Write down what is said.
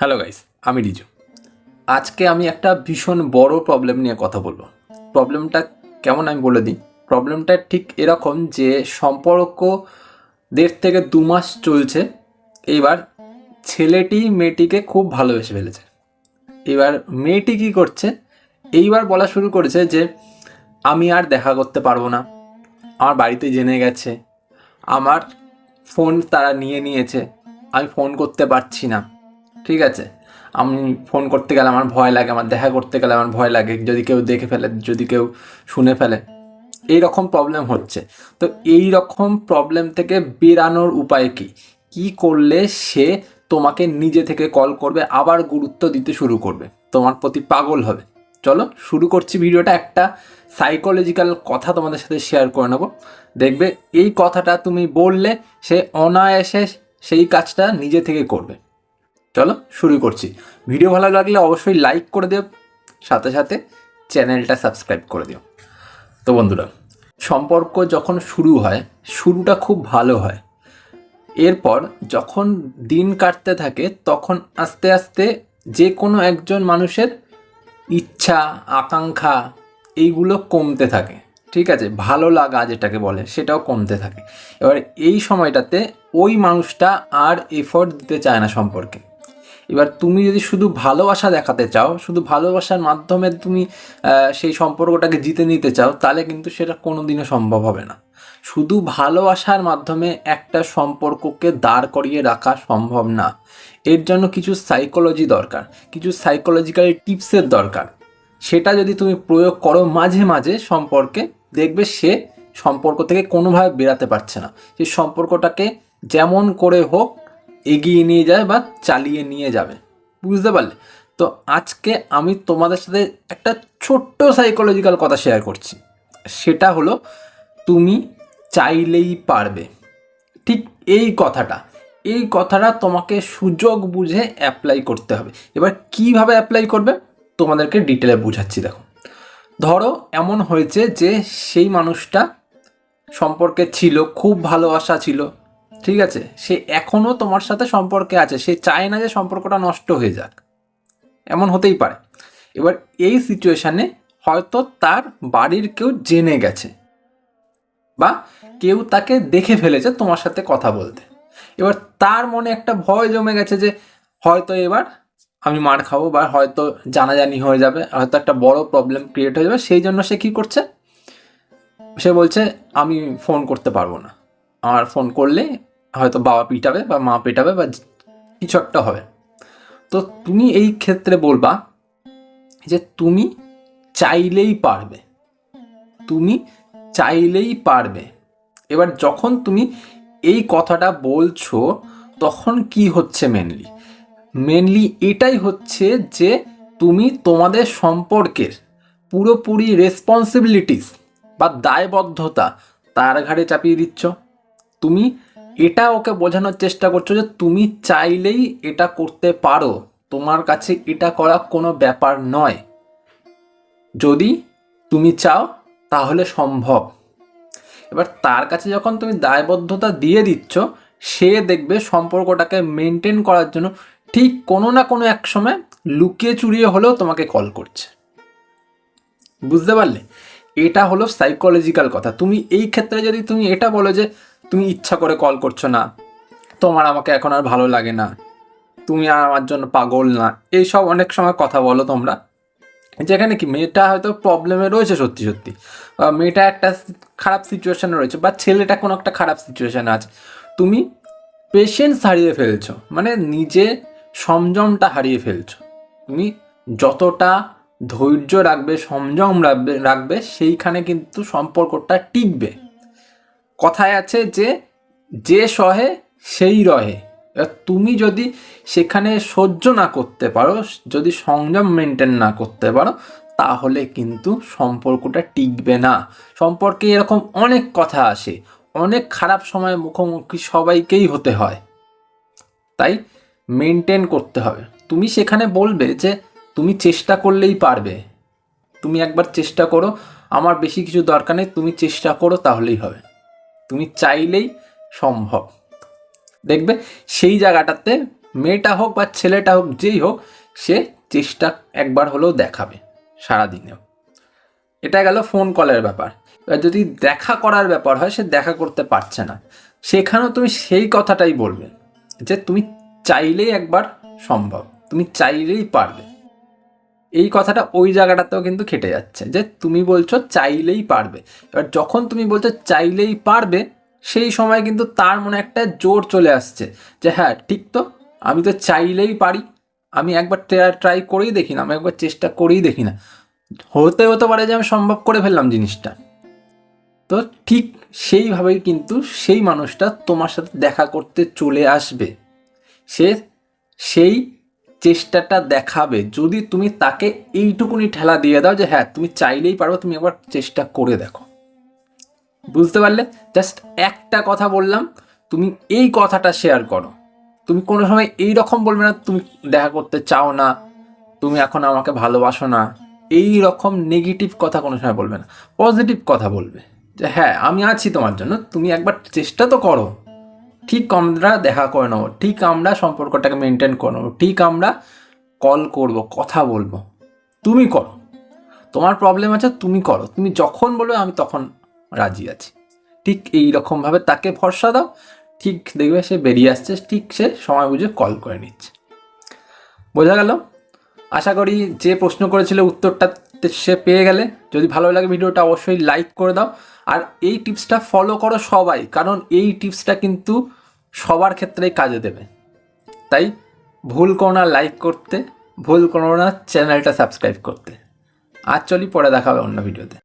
Hello guys আমি রিজু। আজকে আমি একটা ভীষণ বড় প্রবলেম নিয়ে কথা বলব। প্রবলেমটা কেমন আমি বলে দিই? প্রবলেমটা ঠিক এরকম যে সম্পর্ক দেড় থেকে দু মাস চলছে। এইবার ছেলেটি মেয়েটিকে খুব ভালোবেসে ফেলেছে। এবার মেয়েটি কী করছে? এইবার বলা শুরু করেছে যে, আমি আর দেখা করতে পারব না। আমার বাড়িতে জেনে গেছে। আমার ফোন তারা নিয়ে নিয়েছে। আমি ফোন করতে পারছি না। ঠিক আছে? আমি ফোন করতে গেলে আমার ভয় লাগে, আমার দেখা করতে গেলে আমার ভয় লাগে, যদি কেউ দেখে ফেলে, যদি কেউ শুনে ফেলে। এই রকম প্রবলেম হচ্ছে। তো এই রকম প্রবলেম থেকে বেরানোর উপায় কি? কি করলে সে তোমাকে নিজে থেকে কল করবে, আবার গুরুত্ব দিতে শুরু করবে? তোমার প্রতি পাগল হবে। চলো, শুরু করছি ভিডিওটা। একটা সাইকোলজিক্যাল কথা তোমাদের সাথে শেয়ার করে নেব। দেখবে, এই কথাটা তুমি বললে, সে অনায়াসে সেই কাজটা নিজে থেকে করবে। চলো শুরু করছি। ভিডিও ভালো লাগলে অবশ্যই লাইক করে দিও, সাথে সাথে চ্যানেলটা সাবস্ক্রাইব করে দিও। তো বন্ধুরা, সম্পর্ক যখন শুরু হয়, শুরুটা খুব ভালো হয়। এরপর যখন দিন কাটতে থাকে, তখন আস্তে আস্তে যে কোনো একজন মানুষের ইচ্ছা, আকাঙ্ক্ষা এইগুলো কমতে থাকে। ঠিক আছে? ভালো লাগা যেটাকে বলে, সেটাও কমতে থাকে। এবার এই সময়টাতে ওই মানুষটা আর এফোর্ট দিতে চায় না সম্পর্কে। এবার তুমি যদি শুধু ভালোবাসা দেখাতে চাও, শুধু ভালোবাসার মাধ্যমে তুমি সেই সম্পর্কটাকে জিতে নিতে চাও, তাহলে কিন্তু সেটা কোনো দিনও সম্ভব হবে না। শুধু ভালোবাসার মাধ্যমে একটা সম্পর্ককে দাঁড় করিয়ে রাখা সম্ভব না। এর জন্য কিছু সাইকোলজি দরকার, কিছু সাইকোলজিক্যাল টিপসের দরকার। সেটা যদি তুমি প্রয়োগ করো মাঝে মাঝে সম্পর্কে, দেখবে সে সম্পর্ক থেকে কোনোভাবে বেরাতে পারছে না। সেই সম্পর্কটাকে যেমন করে হোক এগিয়ে নিয়ে যায় বা চালিয়ে নিয়ে যাবে। বুঝতে পারলে? তো আজকে আমি তোমাদের সাথে একটা ছোট্ট সাইকোলজিক্যাল কথা শেয়ার করছি। সেটা হলো, তুমি চাইলেই পারবে। ঠিক এই কথাটা। এই কথাটা তোমাকে সুযোগ বুঝে অ্যাপ্লাই করতে হবে। এবার কীভাবে অ্যাপ্লাই করবে? তোমাদেরকে ডিটেলে বুঝাচ্ছি, দেখো। ধরো, এমন হয়েছে যে সেই মানুষটা সম্পর্কে ছিল, খুব ভালোবাসা ছিল ঠিক আছে? সে এখনও তোমার সাথে সম্পর্কে আছে। সে চায় না যে সম্পর্কটা নষ্ট হয়ে যাক। এমন হতেই পারে। এবার এই সিচুয়েশানে হয়তো তার বাড়ির কেউ জেনে গেছে বা কেউ তাকে দেখে ফেলেছে তোমার সাথে কথা বলতে। এবার তার মনে একটা ভয় জমে গেছে যে হয়তো এবার আমি মার খাব বা হয়তো জানাজানি হয়ে যাবে, হয়তো একটা বড় প্রবলেম ক্রিয়েট হয়ে যাবে। সেই জন্য সে কী করছে? সে বলছে, আমি ফোন করতে পারব না। আমার ফোন করলে হয়তো বাবা পিটাবে বা মা পিটাবে বা কিছু একটা হবে। তো তুমি এই ক্ষেত্রে বলবা যে তুমি চাইলেই পারবে। তুমি চাইলেই পারবে। এবার যখন তুমি এই কথাটা বলছো, তখন কি হচ্ছে মেনলি মেনলি এটাই হচ্ছে যে তুমি তোমাদের সম্পর্কের পুরোপুরি রেসপন্সিবিলিটিস বা দায়বদ্ধতা তার ঘাড়ে চাপিয়ে দিচ্ছ। তুমি এটা ওকে বোঝানোর চেষ্টা করছ যে তুমি চাইলেই এটা করতে পারো। তোমার কাছে এটা করা কোনো ব্যাপার নয়। যদি তুমি চাও, তাহলে সম্ভব। এবার তার কাছে যখন তুমি দায়বদ্ধতা দিয়ে দিচ্ছ, সে দেখবে সম্পর্কটাকে মেনটেন করার জন্য ঠিক কোনো না কোনো এক সময় লুকিয়ে চুরিয়ে হলেও তোমাকে কল করছে। বুঝতে পারলে? এটা হলো সাইকোলজিক্যাল কথা। তুমি এই ক্ষেত্রে যদি তুমি এটা বলো যে তুমি ইচ্ছা করে কল করছ না। তোমার আমাকে এখন আর ভালো লাগে না। তুমি আর আমার জন্য পাগল না। এইসব অনেক সময় কথা বলো তোমরা। যেখানে কি মেয়েটা হয়তো প্রবলেমে রয়েছে সত্যি সত্যি। মেয়েটা একটা খারাপ সিচুয়েশানে রয়েছে বা ছেলেটা কোনো একটা খারাপ সিচুয়েশানে আছে। তুমি পেশেন্স হারিয়ে ফেলছো। মানে নিজে সংযমটা হারিয়ে ফেলছো। তুমি যতটা ধৈর্য রাখবে সংযম রাখবে রাখবে, সেইখানে কিন্তু সম্পর্কটা টিকবে। কথায় আছে যে যে সহে, সেই রহে। তুমি যদি সেখানে সহ্য না করতে পারো, যদি সংযম মেনটেন না করতে পারো, তাহলে কিন্তু সম্পর্কটা টিকবে না। সম্পর্কে এরকম অনেক কথা আসে, অনেক খারাপ সময় মুখোমুখি সবাইকেই হতে হয়। তাই মেনটেন করতে হবে। তুমি সেখানে বলবে যে, তুমি চেষ্টা করলেই পারবে। তুমি একবার চেষ্টা করো, আমার বেশি কিছু দরকার নেই, তুমি চেষ্টা করো, তাহলেই হবে। তুমি চাইলেই সম্ভব। দেখবে সেই জায়গাটাতে মেয়েটা হোক বা ছেলেটা হোক, যেই হোক, সে চেষ্টা একবার হলেও দেখাবে সারাদিনেও। এটা গেল ফোন কলের ব্যাপার। এবার যদি দেখা করার ব্যাপার হয়, সে দেখা করতে পারছে না। সেখানেও তুমি সেই কথাটাই বলবে যে, তুমি চাইলেই একবার সম্ভব, তুমি চাইলেই পারবে। এই কথাটা ওই জায়গাটাতেও কিন্তু খেটে যাচ্ছে যে তুমি বলছো চাইলেই পারবে। এবার যখন তুমি বলছো চাইলেই পারবে, সেই সময় কিন্তু তার মনে একটা জোর চলে আসছে যে হ্যাঁ ঠিক তো, আমি তো চাইলেই পারি। আমি একবার ট্রাই করেই দেখি না, আমি একবার চেষ্টা করেই দেখি না। হতে হতে পারে যে আমি সম্ভব করে ফেললাম জিনিসটা। তো ঠিক সেইভাবেই কিন্তু সেই মানুষটা তোমার সাথে দেখা করতে চলে আসবে। সে সেই চেষ্টাটা দেখাবে। যদি তুমি তাকে এইটুকুনি ঠেলা দিয়ে দাও যে হ্যাঁ তুমি চাইলেই পারো, তুমি একবার চেষ্টা করে দেখো। বুঝতে পারলে? জাস্ট একটা কথা বললাম, তুমি এই কথাটা শেয়ার করো। তুমি কোনো সময় এই রকম বলবে না, তুমি দেখা করতে চাও না, তুমি এখন আমাকে ভালোবাসো না। এই রকম নেগেটিভ কথা কোনো সময় বলবে না। পজিটিভ কথা বলবে। যে হ্যাঁ আমি আছি তোমার জন্য, তুমি একবার চেষ্টা তো করো। ঠিক আমরা দেখা করে নেব, ঠিক আমরা সম্পর্কটাকে মেনটেন করে নেব, ঠিক আমরা কল করব, কথা বলব। তুমি করো। তোমার প্রবলেম আছে, তুমি করো। তুমি যখন বলবে, আমি তখন রাজি আছি। ঠিক এই রকমভাবে তাকে ভরসা দাও, ঠিক দেখবে সে বেরিয়ে আসছে, ঠিক সে সময় বুঝে কল করে নিচ্ছে। বোঝা গেল? আশা করি যে প্রশ্ন করেছিল উত্তরটা সে পেয়ে গেলে। যদি ভালো লাগে ভিডিওটা, অবশ্যই লাইক করে দাও। আর এই টিপসটা ফলো করো সবাই, কারণ এই টিপসটা কিন্তু সবার ক্ষেত্রেই কাজে দেবে। তাই ভুল করো না লাইক করতে, ভুল করো না চ্যানেলটা সাবস্ক্রাইব করতে। আর চলি, পরে দেখা হবে অন্য ভিডিওতে